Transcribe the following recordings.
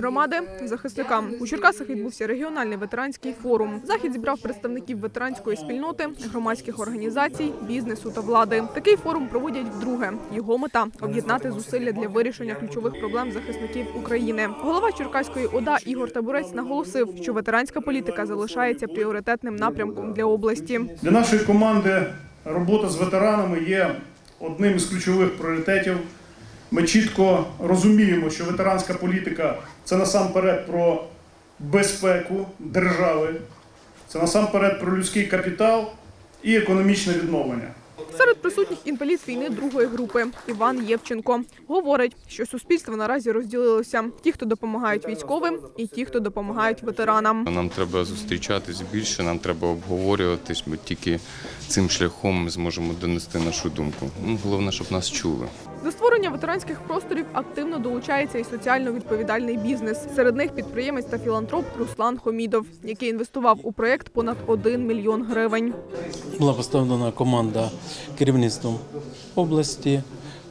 громади захисникам. У Черкасах відбувся регіональний ветеранський форум. Захід зібрав представників ветеранської спільноти, громадських організацій, бізнесу та влади. Такий форум проводять вдруге. Його мета об'єднати зусилля для вирішення ключових проблем захисників України. Голова Черкаської ОДА Ігор Табурець наголосив, що ветеранська політика залишається пріоритетним напрямком для області. Для нашої команди робота з ветеранами є одним із ключових пріоритетів. Ми чітко розуміємо, що ветеранська політика це насамперед про безпеку держави, це насамперед про людський капітал і економічне відновлення. Серед присутніх інвалід війни другої групи Іван Євченко говорить, що суспільство наразі розділилося: ті, хто допомагають військовим, і ті, хто допомагають ветеранам. Нам треба зустрічатись більше, нам треба обговорюватись, бо тільки цим шляхом ми зможемо донести нашу думку. Ну, головне, щоб нас чули. До створення ветеранських просторів активно долучається і соціально відповідальний бізнес. Серед них підприємець та філантроп Руслан Хомідов, який інвестував у проєкт понад 1 мільйон гривень. Була поставлена команда керівництвом області,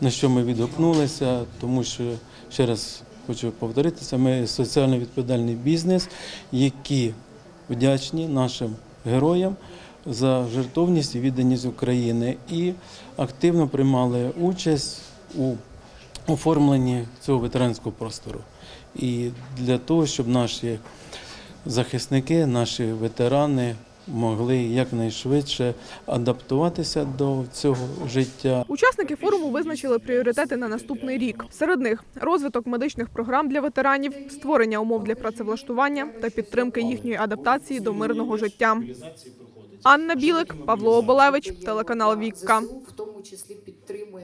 на що ми відгукнулися, тому що ще раз хочу повторитися, ми соціально відповідальний бізнес, які вдячні нашим героям за жертовність і відданість України і активно приймали участь у оформленні цього ветеранського простору. І для того, щоб наші захисники, наші ветерани могли якнайшвидше адаптуватися до цього життя. Учасники форуму визначили пріоритети на наступний рік. Серед них розвиток медичних програм для ветеранів, створення умов для працевлаштування та підтримки їхньої адаптації до мирного життя. Анна Білик, Павло Оболевич, телеканал Вікка.